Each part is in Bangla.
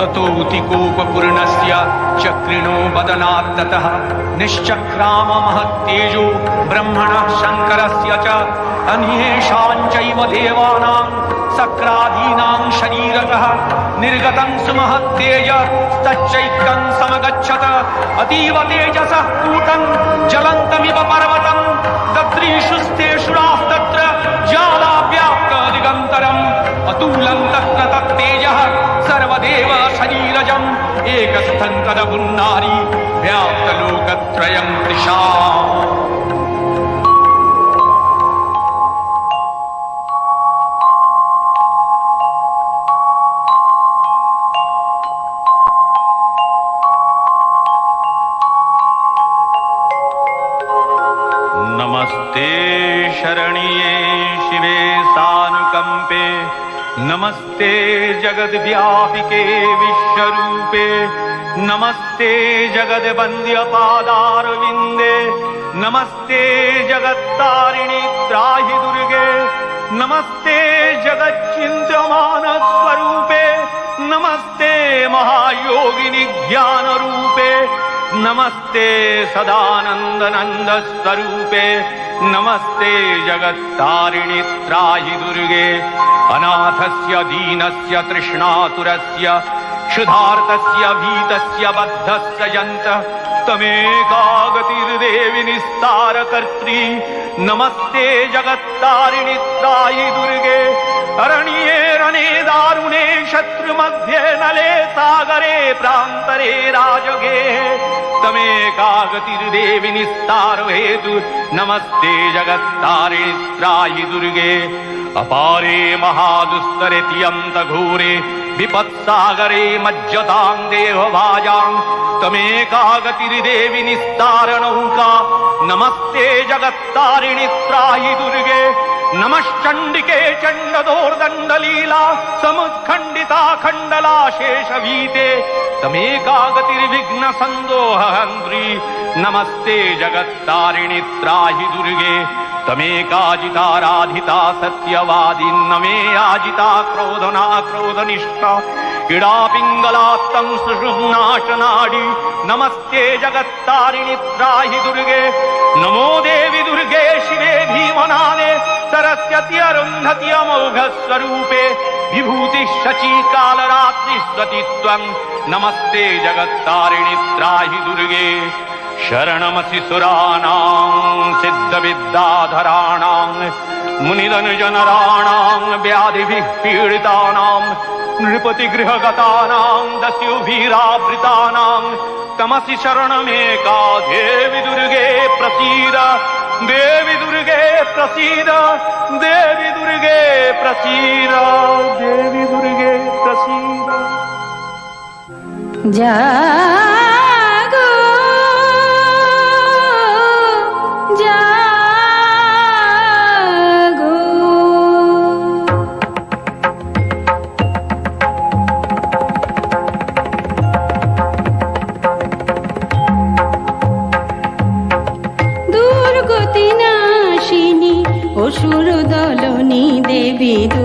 ततोऽतिकोपपूर्णस्य चक्रिणो वदनात्ततः निश्चक्राम महत्तेजो ब्रह्मणः शङ्करस्य च अन्येषाञ्चैव देवानां सक्रादीनां शरीरतः निर्गतं सुमहत्तेज तच्चैक्यं समगच्छत। अतीव तेजसः पूतं ज्वलन्तमिव पर्वतं दद्रीषुस्तेषुरास्तत्र ज्वालाव्याप्त दिगन्तरम्। अतुलं तत्र तत्तेजः सर्वदेव एकस्थं व्या नमस्ते जगद्वन्द्यपादारविन्दे नमस्ते जगत्तारिणि त्राहि दुर्गे नमस्ते जगच्चिन्त्यमानस्वरूपे नमस्ते महायोगिनि ज्ञानरूपे नमस्ते सदानन्दनन्द स्वरूपे नमस्ते जगत्तारिणि त्राहि दुर्गे अनाथस्य दीनस्य तृष्णातुरस्य क्षुधार्तस्य भीतस्य बद्धस्य यन्तः तमेकागतिर्देवि निस्तारकर्त्री। नमस्ते जगत्तारिणि त्रायि दुर्गे। अरण्ये रणे दारुणे शत्रुमध्ये नले सागरे प्रान्तरे राजगे। तमेकागतिर्देवि निस्तार हेतु नमस्ते जगत्तारिणि त्रायि दुर्गे। अपारे महादुस्तरे तियन्त घोरे വിപത്സാഗരേ മജ്ജതാം ദേഹവാജാം തമേകാഗതിരി ദേവി നിസ്താരണൗക നമസ്തേ ജഗത്താരിണി ത്രാഹി ദുർഗേ ನಮಶ್ಚಂಡಿಕೆ ಚಂಡದೋರ್ದಂಡಲೀಲಾ. ಸಮತ್ಖಂಡಿತ ಖಂಡಲಾಶೇಷವೀತೆ ತಮೇಕಾಗತಿರ್ವಿಘ್ನ ಸಂದೋಹ ಹಂದ್ರಿ. ನಮಸ್ತೆ ಜಗತ್ತಾರಿಣಿ ತ್ರಾಹಿ ದುರ್ಗೆ. तमेकाजिताराधिता सत्यवादिन्न मे आजिता क्रोधना क्रोधनिष्ठा क्रीडा पिङ्गलात्तं सुषुम्नाशनाडि। नमस्ते जगत्तारिणि त्राहि दुर्गे। नमो देवि दुर्गे शिवे भीमनाने सरस्वती अरुन्धति अमोघस्वरूपे। विभूतिः शची कालरात्रिस्वति त्वं नमस्ते जगत्तारिणि त्राहि दुर्गे शरणमसि सुराणां सिद्धविद्याधराणां मुनिदनुजनराणां व्याधिभिः पीडितानां नृपतिगृहगतानां दस्युभिरावृतानां तमसि शरणमेका देवि दुर्गे प्रसीद देवि दुर्गे प्रसीद देवि दुर्गे प्रसीद देवि दुर्गे प्रसीद। জাগো ambiente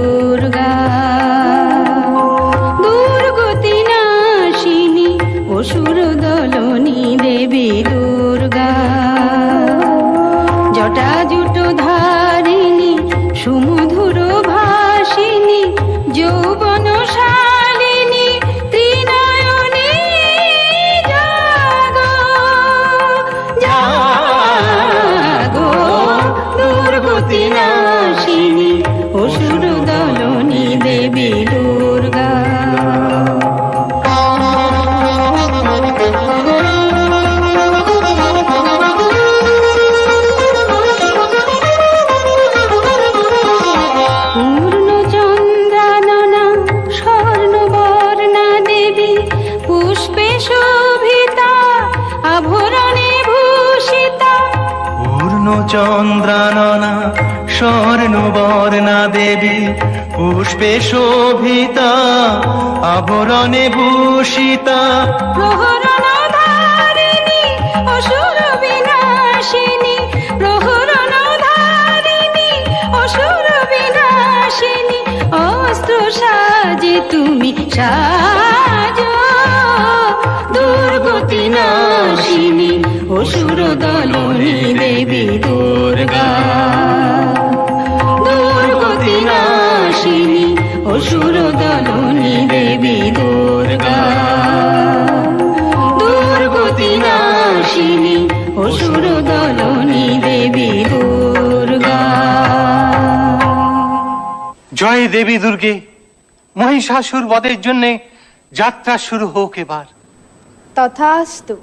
চন্দ্রাননা স্বর্ণবর্ণা দেবী পুষ্পে শোভিতা আবরণে ভূষিতা। অস্ত্র সাজে তুমি সাজো নাশিনী অসুর দলনী দেবী দুর্গা। দুর্গতি নাশিনী অসুর দলনী দেবী দুর্গা। দুর্গতি নাশিনী অসুর দলনী দেবী দুর্গা। জয় দেবী দুর্গে মহিষাসুর বধের জন্য যাত্রা শুরু হোক এবার। তথাস্তু।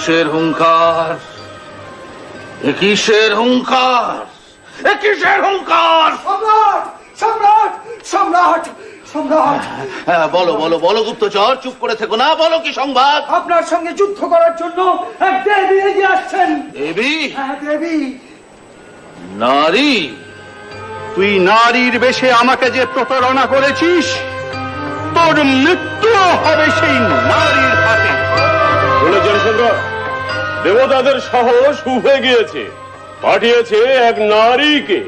কিসের হুঙ্কার? এ কিসের হুঙ্কার? এ কিসের হুঙ্কার? সম্রাট সম্রাট সম্রাট সম্রাট। হ্যাঁ বলো বলো বলো গুপ্তচর চুপ করে থেকো না বলো কি সংবাদ? আপনার সঙ্গে যুদ্ধ করার জন্য এক দেবী এগিয়ে আসছেন। দেবী? হ্যাঁ দেবী। নারী? তুই নারীর বেশে আমাকে যে প্রতারণা করেছিস তোর মৃত্যু হবে সেই নারীর হাতে। শুনেছেন সুন্দর দেবতাদের সাহস উঠে গিয়েছে। পাঠিয়েছে এক নারীকে।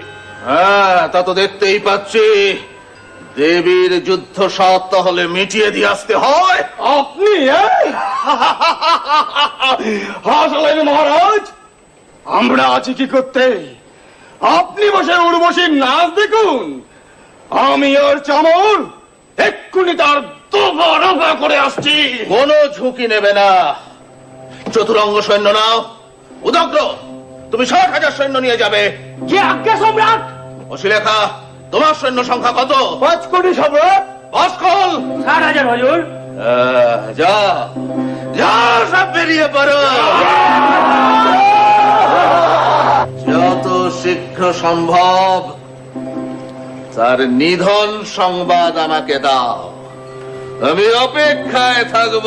হ্যাঁ তা তো দেখতেই পাচ্ছি। দেবীর যুদ্ধ সাত তাহলে মিটিয়ে দিয়ে আসতে হয়। আপনি হাসলেন মহারাজ আমরা আছি কি করতে? আপনি বসে উর্বশী নাচ দেখুন। আমি ওর চামর এক্ষুনি তার দফা রফা করে আসছি। কোনো ঝুঁকি নেবে না। চতুরঙ্গ সৈন্য নাও। উদগ্র তুমি ষাট হাজার সৈন্য নিয়ে যাবে। যে আজ্ঞা সম্রাট? অশিলেখা তোমার সৈন্য সংখ্যা কত? পাঁচ কোটি সম্রাট। ভাস্কল ষাট হাজার হজুর। যা যা সব বেরিয়ে পড়ো। যত শীঘ্র সম্ভব তার নিধন সংবাদ আমাকে দাও। আমি অপেক্ষায় থাকব।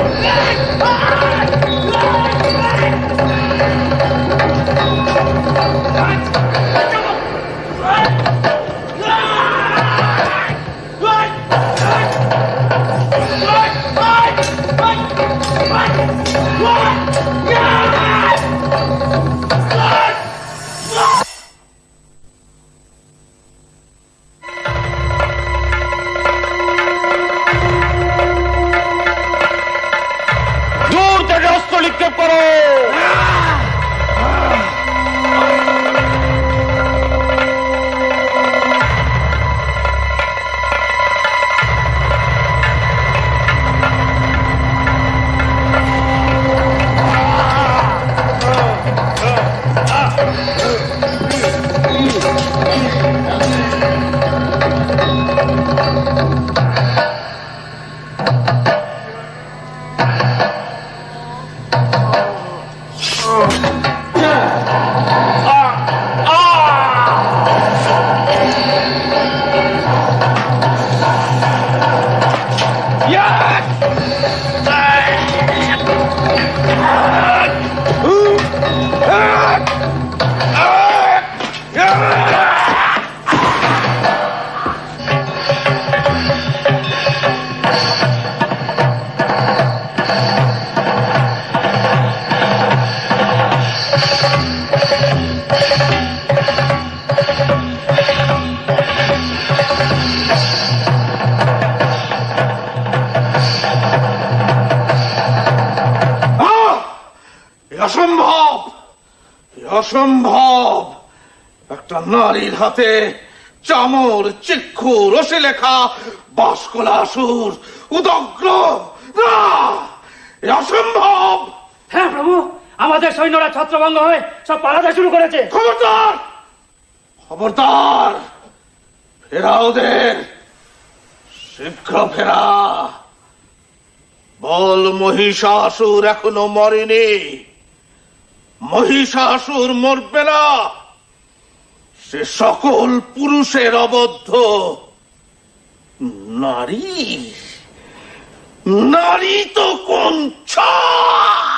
¡Ah! অসম্ভব! অসম্ভব! একটা নারীর হাতে চামর চিক্ষু রসে লেখা বাসকলা সুর উদগ্র না অসম্ভব! হ্যাঁ প্রভু আমাদের সৈন্যরা ছত্রভঙ্গ হয়ে সব পালাতে শুরু করেছে। খবরদার! খবরদার! ফেরা ওদের! শীঘ্র ফেরা! বল মহিষাসুর এখনও মরেনি। মহিষাসুর মরবে না। সে সকল পুরুষের অবদ্ধ। নারী? নারী তো কোন ছাড়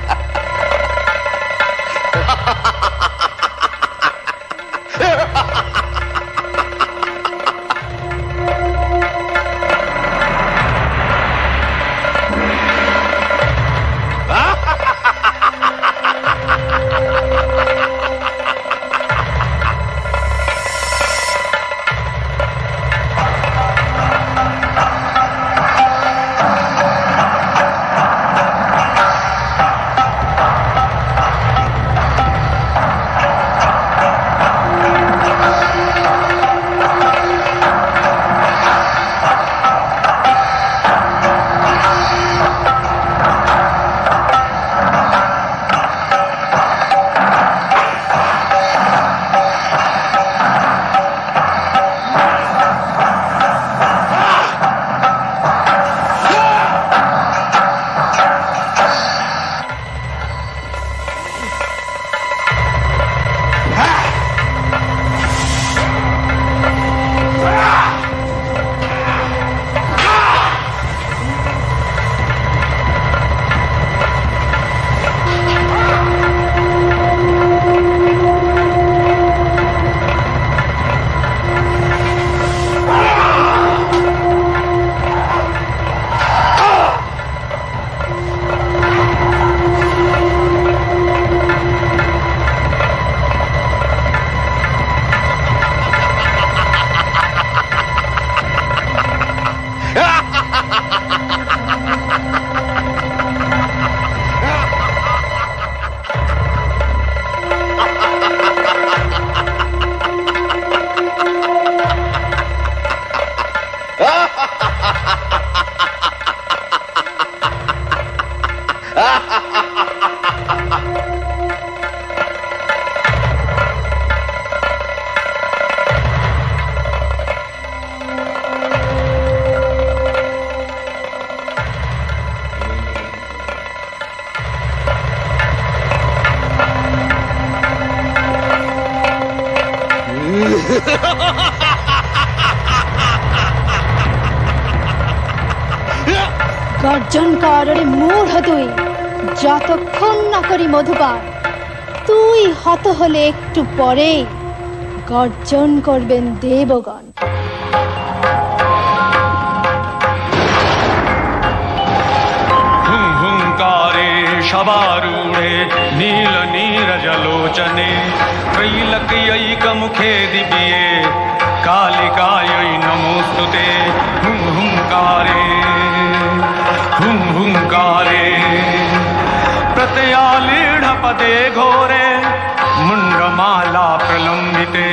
গর্জন কর রে মূঢ় তুই যতক্ষণ না করি মধুপান তুই হত হলে একটু পরে গর্জন করবেন দেবগণ হুম হুঙ্কারে সবারূঢ়ে নীল নীরজলোচনে त्रैलक्यैकमुखे दिव्ये कालिकायै नमोऽस्तु ते हुं हुङ्कारे हुङ्हुङ्कारे प्रतया लीढपदे घोरे मुण्डमाला प्रलम्बिते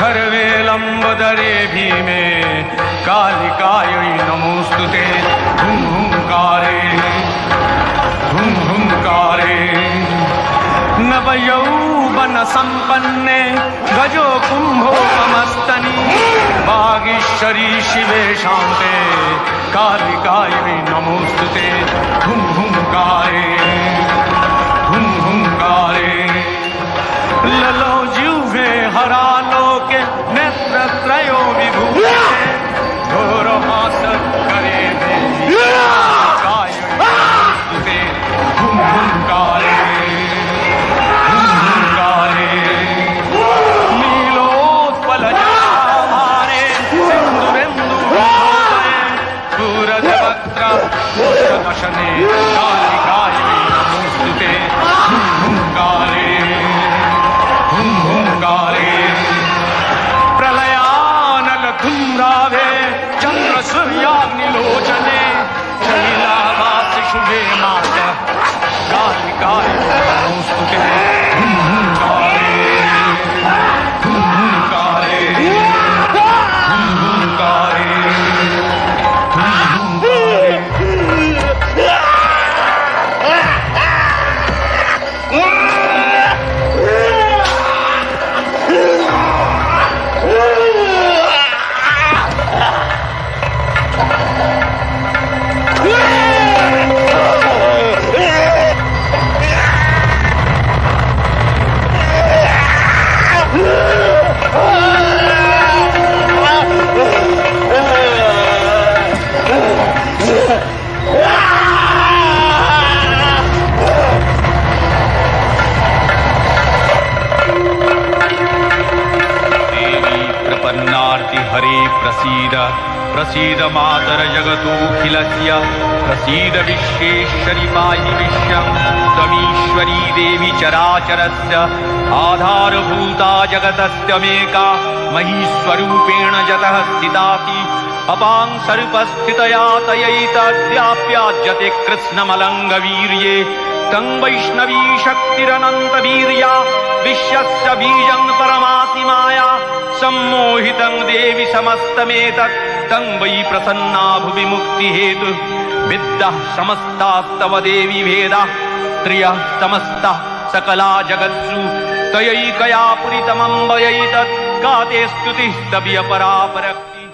खर्वे लम्बदरे भीमे कालिकायै नमोऽस्तु ते। हुङ्हुङ्कारे नवयौवन सम्पन्ने गजो कुम्भो मस्तनि वागीश्वरी शिवे कालिकायै नमोऽस्तु ते हुं हुङ्कारे हुं हुङ्कारे। ललो जिह्वे हरालोके नेत्रत्रयो विभूते घोरहास जगतोऽखिलस्य प्रसीद विश्वेश्वरि पाहि विश्वं त्वमीश्वरी देवी चराचरस्य आधारभूता जगतस्त्यमेका महीस्वरूपेण जतः स्थितासि। अपां सर्पस्थितया तयैतद्याप्याज्यते कृत्स्नमलङ्गवीर्ये तं वैष्णवी शक्तिरनन्तवीर्या विश्वस्य बीजं परमाति माया सम्मोहितं देवि समस्तमेतत्। तं वै प्रसन्ना भुवि मुक्तिहेतु विद्यः समस्तास्तव देवि भेदाः त्रियः समस्तः सकला जगत्सु। तयैकया पुरितमम्बयैतत् का ते स्तुतिः तव्यपरापरक्ति